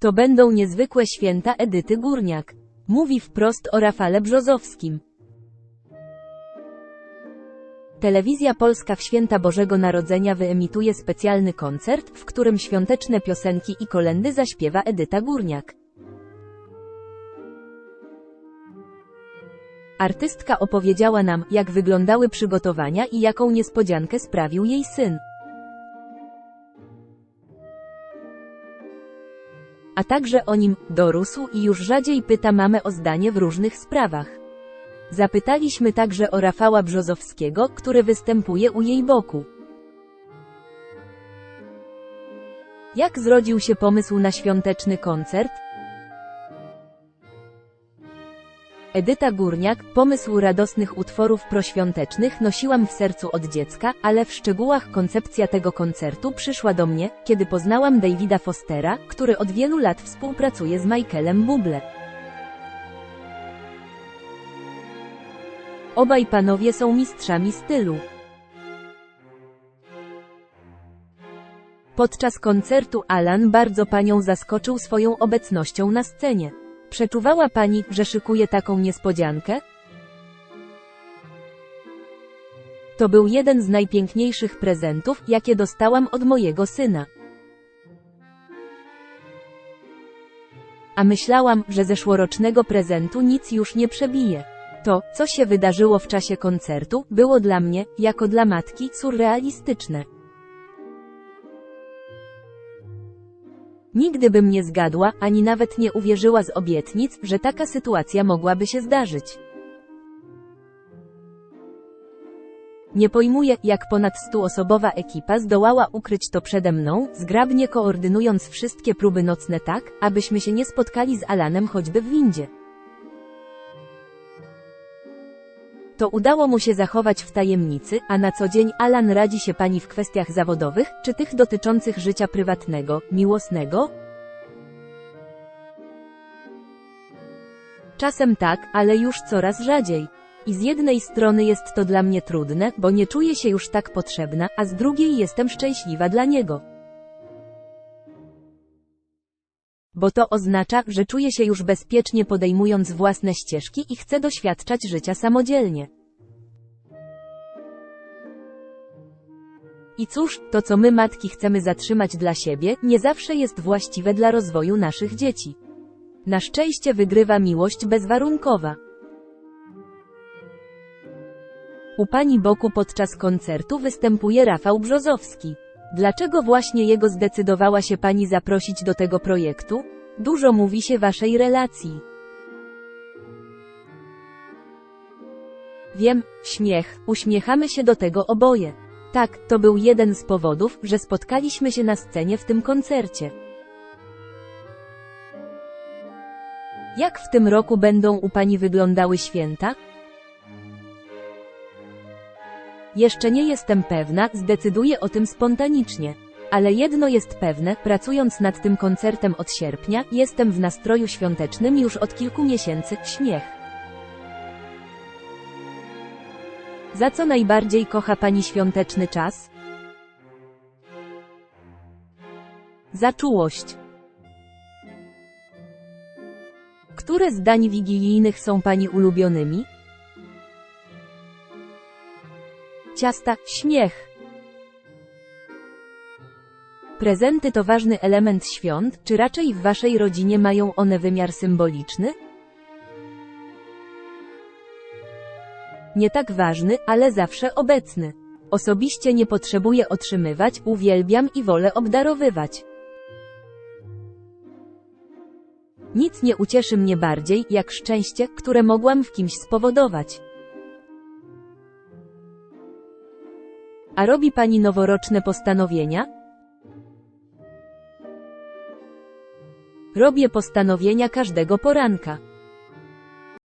To będą niezwykłe święta Edyty Górniak. Mówi wprost o Rafale Brzozowskim. Telewizja Polska w święta Bożego Narodzenia wyemituje specjalny koncert, w którym świąteczne piosenki i kolendy zaśpiewa Edyta Górniak. Artystka opowiedziała nam, jak wyglądały przygotowania i jaką niespodziankę sprawił jej syn. A także o nim dorósł i już rzadziej pyta mamę o zdanie w różnych sprawach. Zapytaliśmy także o Rafała Brzozowskiego, który występuje u jej boku. Jak zrodził się pomysł na świąteczny koncert? Edyta Górniak, pomysł radosnych utworów proświątecznych nosiłam w sercu od dziecka, ale w szczegółach koncepcja tego koncertu przyszła do mnie, kiedy poznałam Davida Fostera, który od wielu lat współpracuje z Michaelem Bublé. Obaj panowie są mistrzami stylu. Podczas koncertu Alan bardzo panią zaskoczył swoją obecnością na scenie. Przeczuwała pani, że szykuje taką niespodziankę? To był jeden z najpiękniejszych prezentów, jakie dostałam od mojego syna. A myślałam, że zeszłorocznego prezentu nic już nie przebije. To, co się wydarzyło w czasie koncertu, było dla mnie, jako dla matki, surrealistyczne. Nigdy bym nie zgadła, ani nawet nie uwierzyła z obietnic, że taka sytuacja mogłaby się zdarzyć. Nie pojmuję, jak ponad stuosobowa ekipa zdołała ukryć to przede mną, zgrabnie koordynując wszystkie próby nocne tak, abyśmy się nie spotkali z Alanem choćby w windzie. To udało mu się zachować w tajemnicy, a na co dzień Alan radzi się pani w kwestiach zawodowych, czy tych dotyczących życia prywatnego, miłosnego? Czasem tak, ale już coraz rzadziej. I z jednej strony jest to dla mnie trudne, bo nie czuję się już tak potrzebna, a z drugiej jestem szczęśliwa dla niego. Bo to oznacza, że czuję się już bezpiecznie podejmując własne ścieżki i chcę doświadczać życia samodzielnie. I cóż, to co my matki chcemy zatrzymać dla siebie, nie zawsze jest właściwe dla rozwoju naszych dzieci. Na szczęście wygrywa miłość bezwarunkowa. U pani boku podczas koncertu występuje Rafał Brzozowski. Dlaczego właśnie jego zdecydowała się pani zaprosić do tego projektu? Dużo mówi się waszej relacji. Wiem, śmiech, uśmiechamy się do tego oboje. Tak, to był jeden z powodów, że spotkaliśmy się na scenie w tym koncercie. Jak w tym roku będą u pani wyglądały święta? Jeszcze nie jestem pewna, zdecyduję o tym spontanicznie. Ale jedno jest pewne, pracując nad tym koncertem od sierpnia, jestem w nastroju świątecznym już od kilku miesięcy, śmiech. Za co najbardziej kocha Pani świąteczny czas? Za czułość. Które z wigilijnych są Pani ulubionymi? Ciasta, śmiech. Prezenty to ważny element świąt, czy raczej w Waszej rodzinie mają one wymiar symboliczny? Nie tak ważny, ale zawsze obecny. Osobiście nie potrzebuję otrzymywać, uwielbiam i wolę obdarowywać. Nic nie ucieszy mnie bardziej, jak szczęście, które mogłam w kimś spowodować. A robi Pani noworoczne postanowienia? Robię postanowienia każdego poranka.